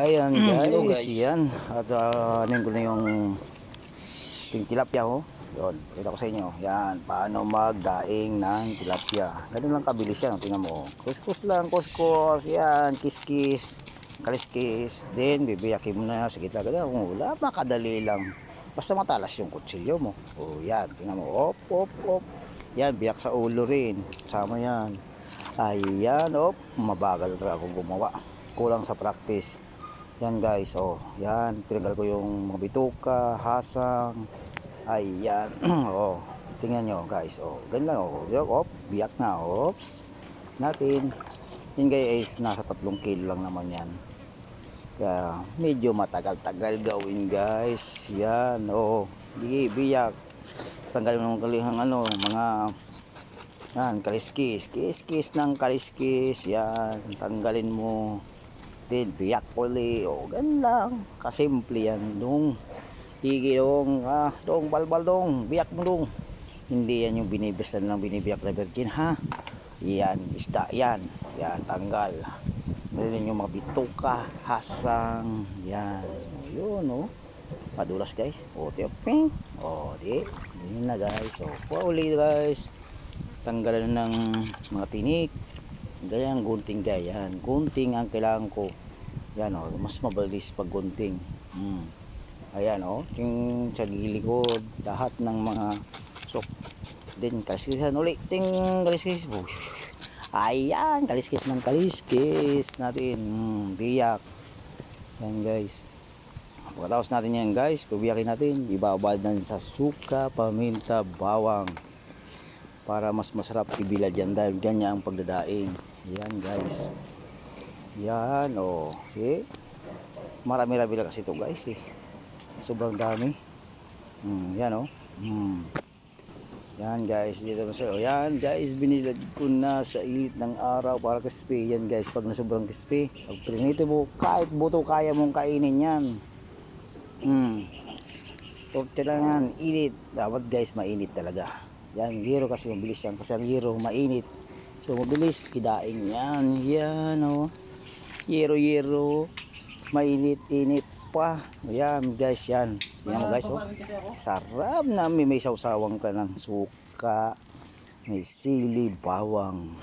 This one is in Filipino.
Ayan guys, hello, guys. yan. At uh, ano ko na yung yung tilapia ho. Yun, kita ko sa inyo. Yan, paano magdaing ng tilapia. Ganun lang kabilis yan. Tingnan mo. Kuskus lang, kuskus. Yan, kiskis. Kaliskis. Then, bibiyakin mo na sa gitna. Ganun, wala, makadali lang. Basta matalas yung kutsilyo mo. O yan, tingnan mo. Op, op, op. Yan, biyak sa ulo rin. Sama yan. Ayan, op. Mabagal talaga akong gumawa. Kulang sa practice. Yan guys, oh. Yan, tinanggal ko yung mga bituka, hasang. Ayan. oh. Tingnan nyo guys, oh. Ganun lang, oh. Op. Biyak na, oops. Natin. Yan guys, nasa tatlong kilo lang naman yan. Kaya medyo matagal-tagal gawin guys. Yan, oh. Di, biyak. Tanggalin mo ng kalihang ano, mga yan, kaliskis. Kiskis ng kaliskis. Yan, tanggalin mo. Then, biyak uli. O, gan lang. Kasimple yan. Dong. Higi dong. Ah, dong, balbal dong. Biyak mo dong. Hindi yan yung binibestan lang binibiyak na virgin, ha? Yan, isda yan. Yan, tanggal. Meron yung mga bituka, hasang. Yan. Yun, oh. Padulas, guys. O, tiyo, ping. O, di. Yun na, guys. O, pauli, guys. Tanggalan ng mga tinik. Ganyan, gunting ganyan. Gunting ang kailangan ko. Yan o, mas mabilis pag gunting. Hmm. Ayan o, yung sa gilikod, lahat ng mga sok. Then, kaliskisan uli. Ting, kaliskis. Ayan, kaliskis ng kaliskis natin. Hmm, biyak. Yan guys. Pagkatapos natin yan guys, pabiyakin natin. Ibabad natin sa suka, paminta, bawang para mas masarap ibila dyan dahil ganyan ang pagdadaing yan guys yan o oh. see marami-rami lang kasi ito guys eh sobrang dami hmm, yan o oh. hmm. yan guys dito na sa'yo yan guys binilad ko na sa init ng araw para crispy yan guys pag na sobrang crispy pag prinito mo kahit buto kaya mong kainin yan Torte lang yan, init. Dapat guys, mainit talaga. Yan, hero kasi mabilis yan. Kasi ang hero, mainit. So, mabilis, idaing yan. Yan, oh. Hero, hero. Mainit, init pa. Yan, guys, yan. Yan mo, guys, oh. Sarap na may, may sausawang ka ng suka. May sili, bawang.